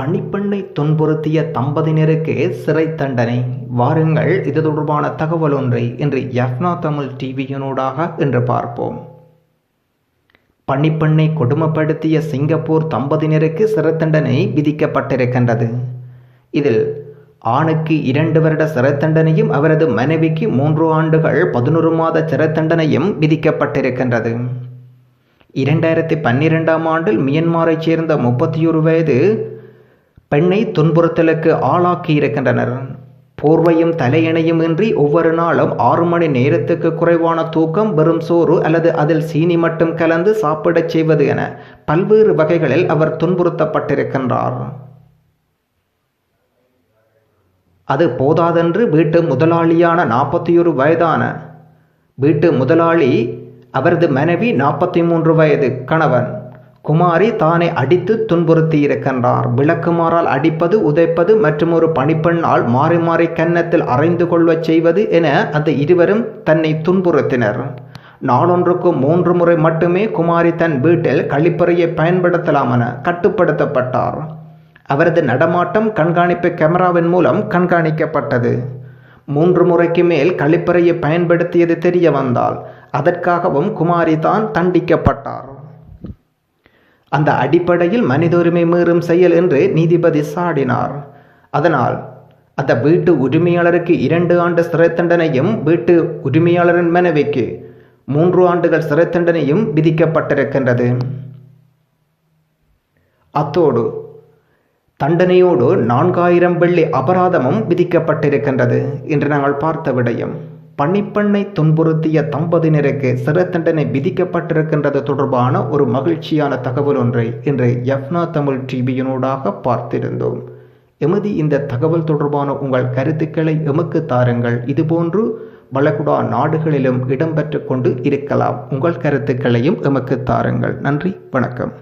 பணிப்பெண்ணை துன்புறுத்திய தம்பதியினருக்கு சிறை தண்டனை. வாருங்கள் இது தொடர்பான தகவல் ஒன்றை இன்று யஃப்னா தமிழ் டிவியினூடாக என்று பார்ப்போம். பணிப்பெண்ணை கொடுமைப்படுத்திய சிங்கப்பூர் தம்பதியினருக்கு சிறை தண்டனை விதிக்கப்பட்டிருக்கின்றது. இதில் ஆணுக்கு இரண்டு வருட சிறை தண்டனையும் அவரது மனைவிக்கு மூன்று ஆண்டுகள் பதினொரு மாத சிறை தண்டனையும் விதிக்கப்பட்டிருக்கின்றது. இரண்டாயிரத்தி பன்னிரெண்டாம் ஆண்டில் மியன்மாரைச் சேர்ந்த முப்பத்தி ஒரு வயது பெண்ணை துன்புறுத்தலுக்கு ஆளாக்கி இருக்கின்றனர். போர்வையும் தலையணையும் இன்றி ஒவ்வொரு நாளும் ஆறு மணி நேரத்துக்கு குறைவான தூக்கம் வெறும் சோறு அல்லது அதில் சீனி மட்டும் கலந்து சாப்பிடச் செய்வது என பல்வேறு வகைகளில் அவர் துன்புறுத்தப்பட்டிருக்கின்றார். அது போதாதென்று வீட்டு முதலாளியான நாற்பத்தி ஒரு வயதான வீட்டு முதலாளி அவரது மனைவி நாற்பத்தி மூன்று வயது கணவன். குமாரி தானே அடித்து துன்புறுத்தி இருக்கின்றார். விளக்குமாறால் அடிப்பது உதைப்பது மற்றும் ஒரு பணிப்பெண்ணால் மாறி மாறி கன்னத்தில் அறைந்து கொள்ளச் செய்வது என அந்த இருவரும் தன்னை துன்புறுத்தினர். நாளொன்றுக்கு மூன்று முறை மட்டுமே குமாரி தன் வீட்டில் கழிப்பறையை பயன்படுத்தலாம் என கட்டுப்படுத்தப்பட்டார். அவரது நடமாட்டம் கண்காணிப்பு கேமராவின் மூலம் கண்காணிக்கப்பட்டது. மூன்று முறைக்கு மேல் கழிப்பறையை பயன்படுத்தியது தெரிய வந்தால் அதற்காகவும் குமாரி தான் தண்டிக்கப்பட்டார். அந்த அடிப்படையில் மனித உரிமை மீறும் செயல் என்று நீதிபதி சாடினார். அதனால் அந்த வீட்டு உரிமையாளருக்கு இரண்டு ஆண்டு சிறை தண்டனையும் வீட்டு உரிமையாளரின் மனைவிக்கு மூன்று ஆண்டுகள் சிறை தண்டனையும் விதிக்கப்பட்டிருக்கின்றது. அத்தோடு தண்டனையோடு நான்காயிரம் வெள்ளி அபராதமும் விதிக்கப்பட்டிருக்கின்றது என்று நாங்கள் பார்த்த விடயம். பணிப்பெண்ணை துன்புறுத்திய தம்பதியினருக்கு சிறை தண்டனை விதிக்கப்பட்டிருக்கின்றது தொடர்பான ஒரு மகிழ்ச்சியான தகவல் ஒன்றை இன்று யப்னா தமிழ் டிவியினூடாக பார்த்திருந்தோம். எமது இந்த தகவல் தொடர்பான உங்கள் கருத்துக்களை எமக்கு தாருங்கள். இதுபோன்று வளைகுடா நாடுகளிலும் இடம்பெற்று கொண்டு இருக்கலாம். உங்கள் கருத்துக்களையும் எமக்கு தாருங்கள். நன்றி. வணக்கம்.